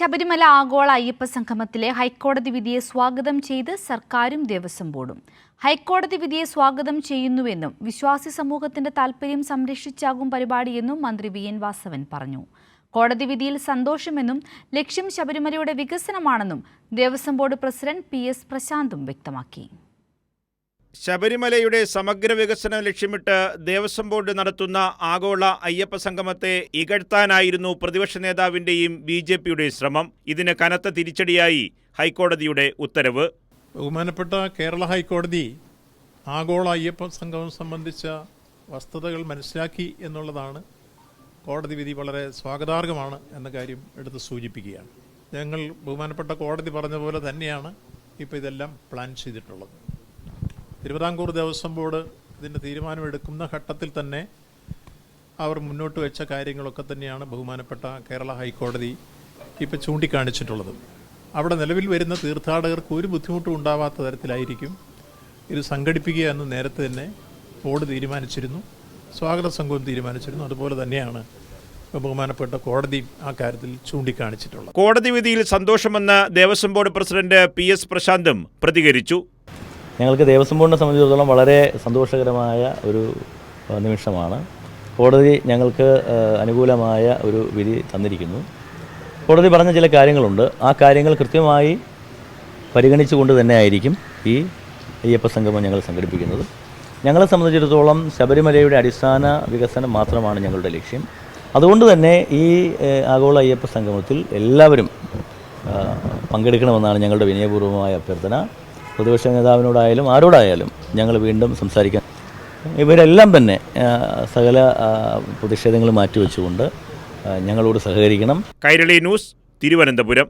ശബരിമല ആഗോള അയ്യപ്പ സംഗമത്തിലെ ഹൈക്കോടതി വിധിയെ സ്വാഗതം ചെയ്ത് സർക്കാരും ദേവസ്വം ബോർഡും. ഹൈക്കോടതി വിധിയെ സ്വാഗതം ചെയ്യുന്നുവെന്നും വിശ്വാസി സമൂഹത്തിന്റെ താൽപര്യം സംരക്ഷിച്ചാകും പരിപാടിയെന്നും മന്ത്രി വി എൻ വാസവൻ പറഞ്ഞു. കോടതി വിധിയിൽ സന്തോഷമെന്നും ലക്ഷ്യം ശബരിമലയുടെ വികസനമാണെന്നും Devaswom board president P S പ്രശാന്തും വ്യക്തമാക്കി. ശബരിമലയുടെ സമഗ്ര വികസനം ലക്ഷ്യമിട്ട് ദേവസ്വം ബോർഡ് നടത്തുന്ന ആഗോള അയ്യപ്പ സംഗമത്തെ ഇകഴ്ത്താനായിരുന്നു പ്രതിപക്ഷ നേതാവിന്റെയും ബി ജെ പിയുടെയും ശ്രമം. ഇതിന് കനത്ത തിരിച്ചടിയായി ഹൈക്കോടതിയുടെ ഉത്തരവ്. ബഹുമാനപ്പെട്ട കേരള ഹൈക്കോടതി ആഗോള അയ്യപ്പ സംഗമം സംബന്ധിച്ച വസ്തുതകൾ മനസ്സിലാക്കി എന്നുള്ളതാണ്. കോടതി വിധി വളരെ സ്വാഗതാർഹമാണ് എന്ന കാര്യം എടുത്ത് സൂചിപ്പിക്കുകയാണ്. ഞങ്ങൾ ബഹുമാനപ്പെട്ട കോടതി പറഞ്ഞ പോലെ തന്നെയാണ് ഇപ്പോൾ ഇതെല്ലാം പ്ലാൻ ചെയ്തിട്ടുള്ളത്. തിരുവിതാംകൂർ ദേവസ്വം ബോർഡ് ഇതിന്റെ തീരുമാനമെടുക്കുന്ന ഘട്ടത്തിൽ തന്നെ അവർ മുന്നോട്ട് വെച്ച കാര്യങ്ങളൊക്കെ തന്നെയാണ് ബഹുമാനപ്പെട്ട കേരള ഹൈക്കോടതി ഇപ്പോൾ ചൂണ്ടിക്കാണിച്ചിട്ടുള്ളത്. അവിടെ നിലവിൽ വരുന്ന തീർത്ഥാടകർക്ക് ഒരു ബുദ്ധിമുട്ടും ഉണ്ടാവാത്ത തരത്തിലായിരിക്കും ഇത് സംഘടിപ്പിക്കുക എന്ന് നേരത്തെ തന്നെ ബോർഡ് തീരുമാനിച്ചിരുന്നു. സ്വാഗത സംഘവും തീരുമാനിച്ചിരുന്നു. അതുപോലെ തന്നെയാണ് ബഹുമാനപ്പെട്ട കോടതി ആ കാര്യത്തിൽ ചൂണ്ടിക്കാണിച്ചിട്ടുള്ളത്. കോടതി വിധിയിൽ സന്തോഷമെന്ന് Devaswom board president P S പ്രശാന്തും പ്രതികരിച്ചു. ഞങ്ങൾക്ക് ദേവസ്വം ബോർഡിനെ സംബന്ധിച്ചിടത്തോളം വളരെ സന്തോഷകരമായ ഒരു നിമിഷമാണ്. കോടതി ഞങ്ങൾക്ക് അനുകൂലമായ ഒരു വിധി തന്നിരിക്കുന്നു. കോടതി പറഞ്ഞ ചില കാര്യങ്ങളുണ്ട്. ആ കാര്യങ്ങൾ കൃത്യമായി പരിഗണിച്ചുകൊണ്ട് തന്നെ ആയിരിക്കും ഈ അയ്യപ്പ സംഗമം ഞങ്ങൾ സംഘടിപ്പിക്കുന്നത്. ഞങ്ങളെ സംബന്ധിച്ചിടത്തോളം ശബരിമലയുടെ അടിസ്ഥാന വികസനം മാത്രമാണ് ഞങ്ങളുടെ ലക്ഷ്യം. അതുകൊണ്ട് തന്നെ ഈ ആഗോള അയ്യപ്പ സംഗമത്തിൽ എല്ലാവരും പങ്കെടുക്കണമെന്നാണ് ഞങ്ങളുടെ വിനയപൂർവമായ അഭ്യർത്ഥന. പ്രതിപക്ഷ നേതാവിനോടായാലും ആരോടായാലും ഞങ്ങൾ വീണ്ടും സംസാരിക്കാൻ ഇവരെല്ലാം തന്നെ സകല പ്രതിഷേധങ്ങൾ മാറ്റിവെച്ചുകൊണ്ട് ഞങ്ങളോട് സഹകരിക്കണം. കൈരളി ന്യൂസ് തിരുവനന്തപുരം.